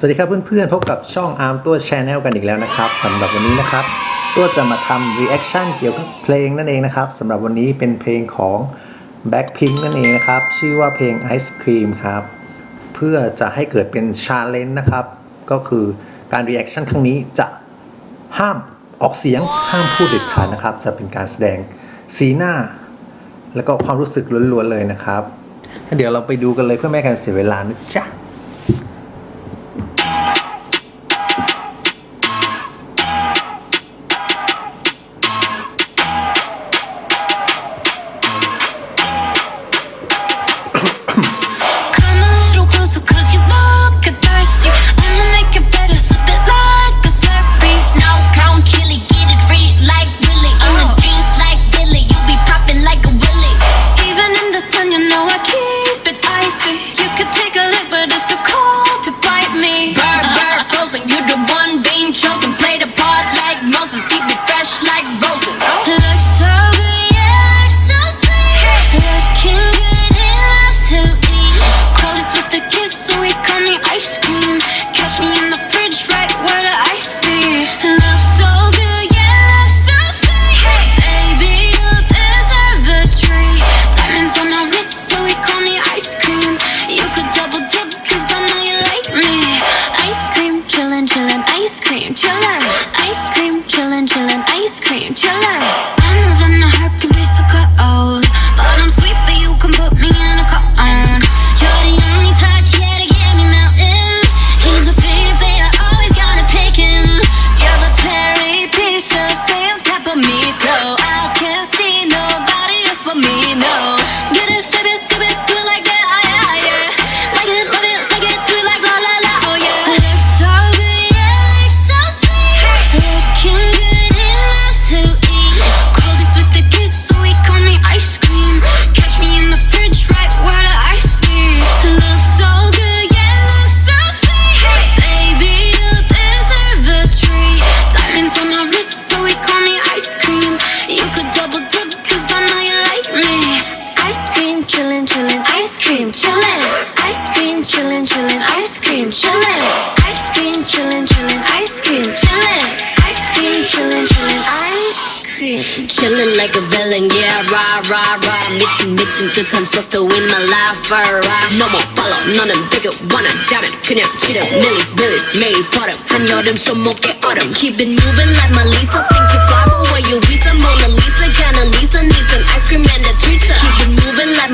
สวัสดีครับเพื่อนๆพบกับช่องอาร์มตัวชแนลกันอีกแล้วนะครับสำหรับวันนี้นะครับตัวจะมาทำรีแอคชั่นเกี่ยวกับเพลงนั่นเองนะครับสำหรับวันนี้เป็นเพลงของ Blackpink นั่นเองนะครับชื่อว่าเพลง Ice Cream ครับเพื่อจะให้เกิดเป็นชาเลนจ์นะครับก็คือการรีแอคชั่นครั้งนี้จะห้ามออกเสียงห้ามพูดเด็ดขาดนะครับจะเป็นการแสดงสีหน้า แล้วก็ความรู้สึกล้วนๆเลยนะครับเดี๋ยวเราไปดูกันเลยเพื่อไม่ให้การเสียเวลานะจ๊ะ but it's chillin', chillin', ice cream, chillin', ice cream, chillin', chillin', ice cream, chillin', ice cream, chillin', chillin', ice cream, chillin', ice cream, chillin', chillin', ice cream. Chillin' like a villain, yeah, rah, rah, rah. 미친 미친 듯한 속도 win my life, rah. 너무 빨라, 너는 bigger, wanna damn it. 그냥 치려, millies, millies, 매일 버릇. 한여름 손목에 얼음. Keep it moving like my Lisa, think you fly away, you Lisa Mona Lisa, kinda Lisa, needs an ice cream and a treat. Keep it moving.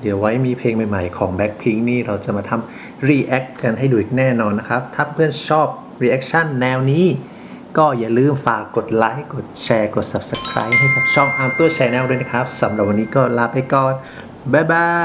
เดี๋ยวไว้มีเพลงใหม่ๆของ Blackpink นี่เราจะมาทำ React กันให้ดูอีกแน่นอนนะครับ ถ้าเพื่อนชอบ Reaction แนวนี้ก็อย่าลืมฝากกดไลค์กดแชร์กด Subscribe ให้กับช่องอาร์ตัวแชนแนลด้วยนะครับสำหรับวันนี้ก็ลาไปก่อน บ๊ายบาย